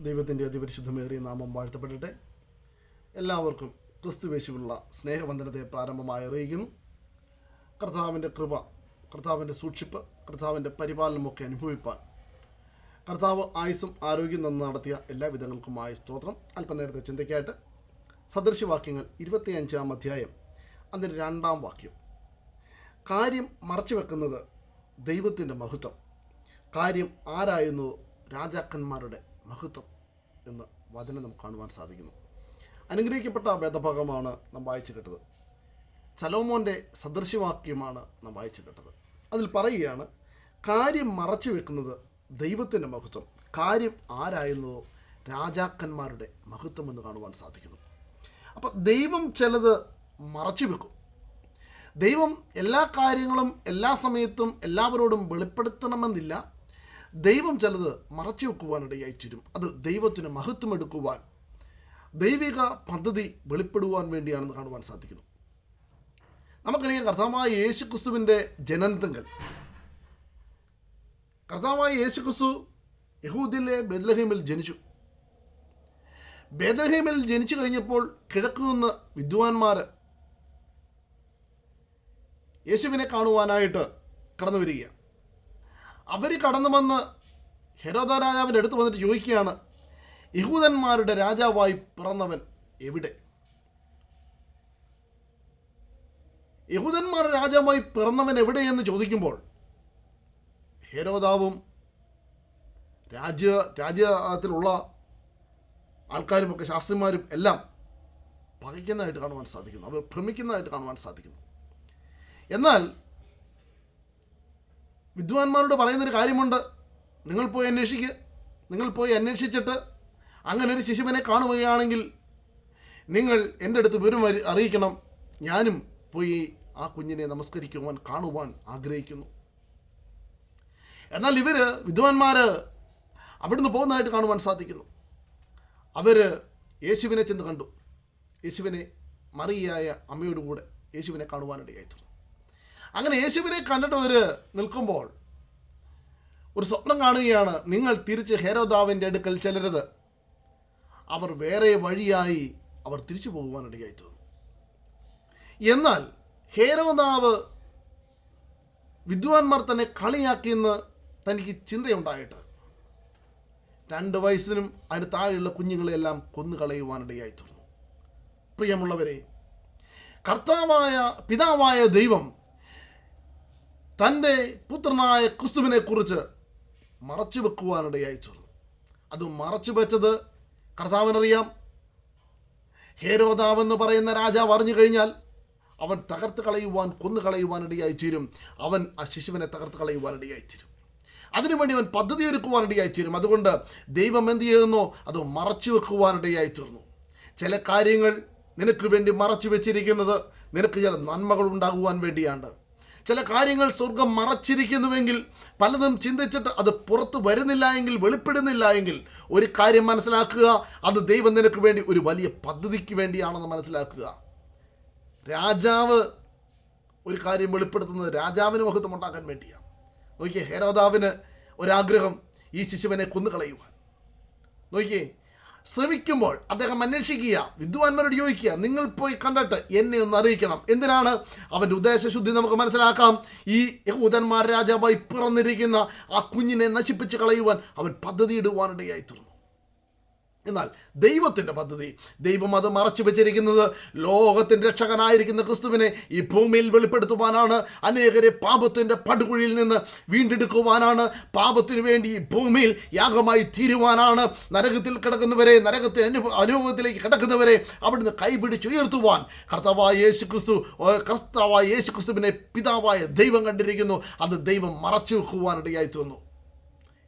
ദൈവത്തിന്റെ അതിപരിശുദ്ധമേറിയ നാമം വാഴ്ത്തപ്പെടട്ടെ. എല്ലാവർക്കും ക്രിസ്തുവേശുവിനുള്ള സ്നേഹവന്ദനത്തെ പ്രാരംഭമായി അറിയിക്കുന്നു. കർത്താവിന്റെ കൃപ കർത്താവിന്റെ സൂക്ഷിപ്പ് കർത്താവിന്റെ പരിപാലനമൊക്കെ അനുഭവിപ്പാൻ കർത്താവ് ആയുസ്സും ആരോഗ്യം നന്ന് നടത്തിയ എല്ലാ വിധങ്ങൾക്കുമായ സ്തോത്രം. അല്പനേരത്തെ ചിന്തയ്ക്കായിട്ട് സദൃശവാക്യങ്ങൾ ഇരുപത്തിയഞ്ചാം അധ്യായം അതിന്റെ രണ്ടാം വാക്യം. കാര്യം മറച്ചു വെക്കുന്നത് ദൈവത്തിന്റെ മഹത്വം. കാര്യം ആരായുന്നു? രാജാക്കന്മാരുടെ മഹത്വം എന്ന വചനം നമുക്ക് കാണുവാൻ സാധിക്കുന്നു. അനുഗ്രഹിക്കപ്പെട്ട വേദഭാഗമാണ് നാം വായിച്ചു കേട്ടത്. ചലോമോന്റെ സദൃശ്യവാക്യമാണ് നാം വായിച്ചു കേട്ടത്. അതിൽ പറയുകയാണ് കാര്യം മറച്ചു വെക്കുന്നത് ദൈവത്തിന്റെ മഹത്വം. കാര്യം ആരായുന്നതോ രാജാക്കന്മാരുടെ മഹത്വം എന്ന് കാണുവാൻ സാധിക്കുന്നു. അപ്പോൾ ദൈവം ചിലത് മറച്ചു വെക്കും. ദൈവം എല്ലാ കാര്യങ്ങളും എല്ലാ സമയത്തും എല്ലാവരോടും വെളിപ്പെടുത്തണമെന്നില്ല. ദൈവം ചിലത് മറച്ചു വെക്കുവാനിടയായി തീരും. അത് ദൈവത്തിന് മഹത്വം എടുക്കുവാൻ ദൈവിക പദ്ധതി വെളിപ്പെടുവാൻ വേണ്ടിയാണെന്ന് കാണുവാൻ സാധിക്കുന്നു. നമുക്കറിയാം കർത്താവായ യേശു ക്രിസ്തുവിന്റെ ജനനത്തിങ്കൽ കർത്താവായ യേശു ക്രിസ്തു യഹൂദിലെ ബെദ്ലഹീമിൽ ജനിച്ചു. ബേദലഹീമിൽ ജനിച്ചു കഴിഞ്ഞപ്പോൾ കിഴക്കുനിന്ന് വിദ്വാൻമാർ യേശുവിനെ കാണുവാനായിട്ട് കടന്നു വരിക അവർ കടന്നു വന്ന് ഹെരോദ രാജാവിന്റെ അടുത്ത് വന്നിട്ട് ചോദിക്കുകയാണ് യഹൂദന്മാരുടെ രാജാവായി പിറന്നവൻ എവിടെ? യഹൂദന്മാരുടെ രാജാവായി പിറന്നവൻ എവിടെയെന്ന് ചോദിക്കുമ്പോൾ ഹെരോദാവും രാജ്യ രാജ്യത്തിലുള്ള ആൾക്കാരുമൊക്കെ ശാസ്ത്രിമാരും എല്ലാം പകയ്ക്കുന്നതായിട്ട് കാണുവാൻ സാധിക്കുന്നു. അവർ ഭ്രമിക്കുന്നതായിട്ട് കാണുവാൻ സാധിക്കുന്നു. എന്നാൽ വിദ്വാൻമാരോട് പറയുന്നൊരു കാര്യമുണ്ട്. നിങ്ങൾ പോയി അന്വേഷിക്കുക നിങ്ങൾ പോയി അന്വേഷിച്ചിട്ട് അങ്ങനെ ഒരു ശിശുവിനെ കാണുകയാണെങ്കിൽ നിങ്ങൾ എന്റെ അടുത്ത് വിവരം അറിയിക്കണം. ഞാനും പോയി ആ കുഞ്ഞിനെ നമസ്കരിക്കുവാൻ കാണുവാൻ ആഗ്രഹിക്കുന്നു. എന്നാൽ ഇവർ വിദ്വാൻമാർ അവിടുന്ന് പോകുന്നതായിട്ട് കാണുവാൻ സാധിക്കുന്നു. അവർ യേശുവിനെ ചെന്ന് കണ്ടു. യേശുവിനെ മറിയായ അമ്മയോടുകൂടെ യേശുവിനെ കാണുവാനിടയായി തീർന്നു. അങ്ങനെ യേശുവിനെ കണ്ടിട്ട് അവർ നിൽക്കുമ്പോൾ ഒരു സ്വപ്നം കാണുകയാണ് നിങ്ങൾ തിരിച്ച് ഹേരോദാവിന്റെ അടുക്കൽ ചെല്ലരുത്. അവർ വേറെ വഴിയായി അവർ തിരിച്ചു പോകുവാനിടയായി തോന്നി. എന്നാൽ ഹേരോദാവ് വിദ്വാൻമാർ തന്നെ കളിയാക്കിയെന്ന് തനിക്ക് ചിന്തയുണ്ടായിട്ട് രണ്ട് വയസ്സിനും അതിന് താഴെയുള്ള കുഞ്ഞുങ്ങളെല്ലാം കൊന്നുകളയുവാനിടയായി തീർന്നു പ്രിയമുള്ളവരെ കർത്താവായ പിതാവായ ദൈവം തന്റെ പുത്രനായ ക്രിസ്തുവിനെ കുറിച്ച് മറച്ചു വെക്കുവാനിടയായി തീർന്നു അത് മറച്ചു വെച്ചത് കർത്താവിനറിയാം. ഹേരോദാവെന്ന് പറയുന്ന രാജാവ് അറിഞ്ഞു കഴിഞ്ഞാൽ അവൻ തകർത്ത് കളയുവാൻ കൊന്നു കളയുവാനിടയായി തീരും. അവൻ ആ ശിശുവിനെ തകർത്ത് കളയുവാനിടയായി തീരും. അതിനുവേണ്ടി അവൻ പദ്ധതി ഒരുക്കുവാനിടയായി തീരും. അതുകൊണ്ട് ദൈവം എന്ത് ചെയ്യുന്നു? അത് മറച്ചു വെക്കുവാനിടയായി തീർന്നു. ചില കാര്യങ്ങൾ നിനക്ക് വേണ്ടി മറച്ചു വെച്ചിരിക്കുന്നത് നിനക്ക് ചില നന്മകൾ ഉണ്ടാകുവാൻ വേണ്ടിയാണ്. ചില കാര്യങ്ങൾ സ്വർഗം മറച്ചിരിക്കുന്നുവെങ്കിൽ പലതും ചിന്തിച്ചിട്ട് അത് പുറത്ത് വരുന്നില്ല എങ്കിൽ വെളിപ്പെടുന്നില്ല എങ്കിൽ ഒരു കാര്യം മനസ്സിലാക്കുക. അത് ദൈവം നിനക്ക് വേണ്ടി ഒരു വലിയ പദ്ധതിക്ക് വേണ്ടിയാണെന്ന് മനസ്സിലാക്കുക. രാജാവ് ഒരു കാര്യം വെളിപ്പെടുത്തുന്നത് രാജാവിന് മഹത്വം ഉണ്ടാക്കാൻ വേണ്ടിയാണ് നോക്കിയേ ഹേരോദാവിന് ഒരാഗ്രഹം ഈ ശിശുവിനെ കൊന്നുകളയുവാൻ. നോക്കിയേ ശ്രമിക്കുമ്പോൾ അദ്ദേഹം അന്വേഷിക്കുക വിദ്വാൻമാരോട് ചോദിക്കുക നിങ്ങൾ പോയി കണ്ടിട്ട് എന്നെ ഒന്ന് അറിയിക്കണം. എന്തിനാണ്? അവന്റെ ഉദ്ദേശശുദ്ധി നമുക്ക് മനസ്സിലാക്കാം. ഈ യഹൂദന്മാർ രാജാവായി പിറന്നിരിക്കുന്ന ആ കുഞ്ഞിനെ നശിപ്പിച്ച് കളയുവാൻ അവൻ പദ്ധതി ഇടുവാനിടയായി തീർന്നു. എന്നാൽ ദൈവത്തിന്റെ പദ്ധതി. ദൈവം അത് മറച്ചു വച്ചിരിക്കുന്നത് ലോകത്തിന്റെ രക്ഷകനായിരിക്കുന്ന ക്രിസ്തുവിനെ ഈ ഭൂമിയിൽ വെളിപ്പെടുത്തുവാനാണ്. അനേകരെ പാപത്തിന്റെ പടുകുഴിയിൽ നിന്ന് വീണ്ടെടുക്കുവാനാണ്. പാപത്തിന് വേണ്ടി ഈ ഭൂമിയിൽ യാഗമായി തീരുവാനാണ്. നരകത്തിൽ കിടക്കുന്നവരെ നരകത്തിൽ അനുഭവ അനുഭവത്തിലേക്ക് കിടക്കുന്നവരെ അവിടുന്ന് കൈപിടിച്ചുയർത്തുവാൻ കർത്താവായ യേശു ക്രിസ്തു കർത്താവായ യേശു ക്രിസ്തുവിനെ പിതാവായ ദൈവം കണ്ടിരിക്കുന്നു. അത് ദൈവം മറച്ചു വെക്കുവാനിടയായി തീർന്നു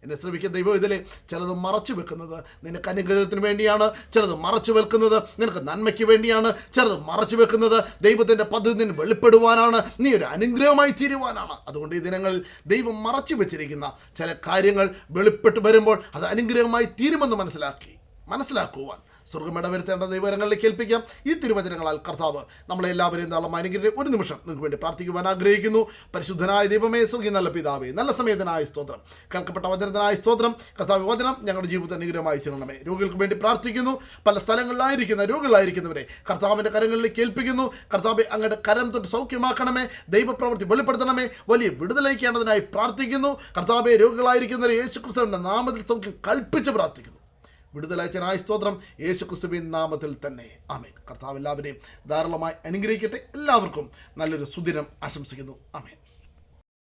എന്നെ ശ്രമിക്കുന്ന ദൈവം ഇതിൽ ചിലത് മറച്ചു വെക്കുന്നത് നിനക്ക് അനുഗ്രഹത്തിന് വേണ്ടിയാണ് ചിലത് മറച്ചു വെക്കുന്നത് നിനക്ക് നന്മയ്ക്ക് വേണ്ടിയാണ് ചിലത് മറച്ചു വെക്കുന്നത് ദൈവത്തിന്റെ പദ്ധതി നിന്ന് വെളിപ്പെടുവാനാണ് നീ ഒരു അനുഗ്രഹമായി തീരുവാനാണ്. അതുകൊണ്ട് ഈ ദിനങ്ങളിൽ ദൈവം മറച്ചു വെച്ചിരിക്കുന്ന ചില കാര്യങ്ങൾ വെളിപ്പെട്ട് വരുമ്പോൾ അത് അനുഗ്രഹമായി തീരുമെന്ന് മനസ്സിലാക്കി മനസ്സിലാക്കുവാൻ. സ്വർഗം വരുത്തേണ്ട ദൈവകരങ്ങളിലേക്ക് ഏൽപ്പിക്കാം. ഈ തിരുവചനങ്ങളാൽ കർത്താവ് നമ്മളെ എല്ലാവരെയും നാളെ അനുഗ്രഹിക്കട്ടെ ഒരു നിമിഷം നിങ്ങൾക്ക് വേണ്ടി പ്രാർത്ഥിക്കുവാൻ ആഗ്രഹിക്കുന്നു. പരിശുദ്ധനായ ദൈവമേ സ്വർഗീയ നല്ല പിതാവേ നല്ല സമയത്തിനായ സ്തോത്രം. കേൾക്കപ്പെട്ട വചനത്തിനായ സ്തോത്രം. കർത്താവ് വചനം ഞങ്ങളുടെ ജീവിതത്തെ അനുഗ്രഹമായി ചെല്ലണമേ രോഗികൾക്ക് വേണ്ടി പ്രാർത്ഥിക്കുന്നു. പല സ്ഥലങ്ങളിലായിരിക്കുന്ന രോഗികളായിരിക്കുന്നവരെ കർത്താവിന്റെ കരങ്ങളിലേക്ക് ഏൽപ്പിക്കുന്നു. കർത്താവെ അങ്ങയുടെ കരം തൊട്ട് സൗഖ്യമാക്കണമേ. ദൈവപ്രവൃത്തി വെളിപ്പെടുത്തണമേ. വലിയ വിടുതലയ്ക്കേണ്ടതിനായി പ്രാർത്ഥിക്കുന്നു. കർത്താവെ രോഗികളായിരിക്കുന്നവരെ യേശു ക്രിസ്തുവിന്റെ നാമത്തിൽ സൗഖ്യം കൽപ്പിച്ച് പ്രാർത്ഥിക്കുന്നു. വിടുതലയച്ചനായ സ്തോത്രം യേശു ക്രിസ്തുവിൻ നാമത്തിൽ തന്നെ. ആമേൻ. കർത്താവ് എല്ലാവരെയും ധാരാളമായി അനുഗ്രഹിക്കട്ടെ. എല്ലാവർക്കും നല്ലൊരു സുദിനം ആശംസിക്കുന്നു. ആമേൻ.